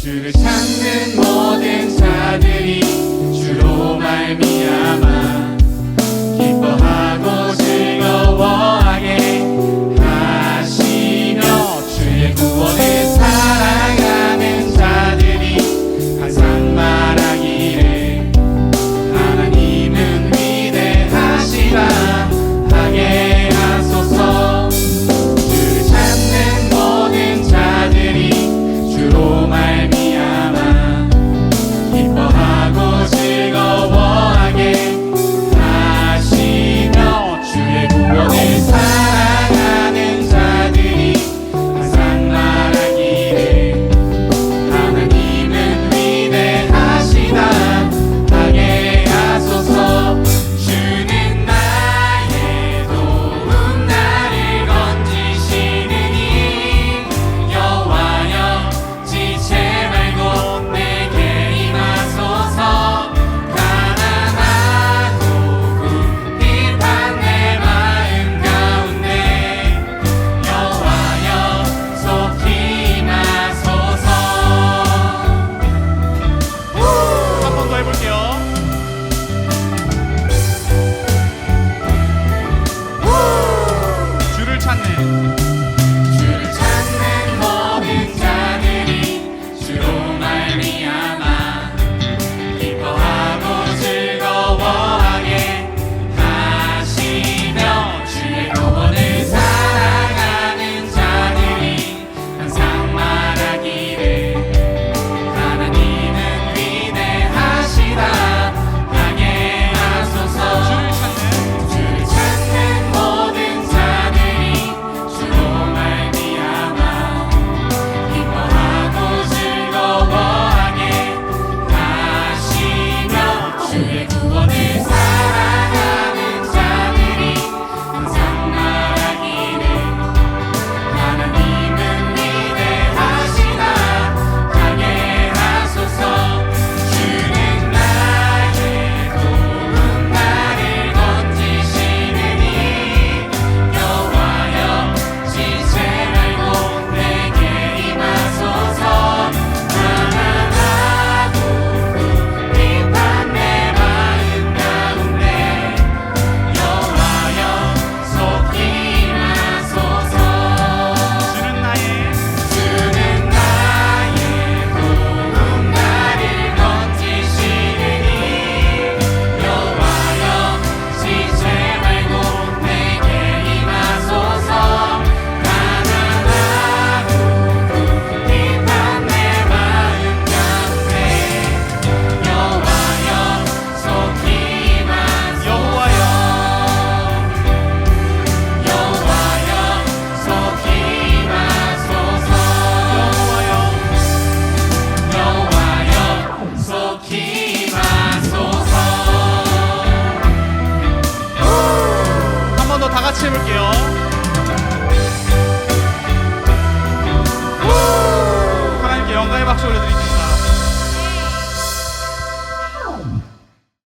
주를 찾는 모든 자들이 주로 말미암아 같이 해볼게요. 하나님께 영광의 박수 올려드리겠습니다.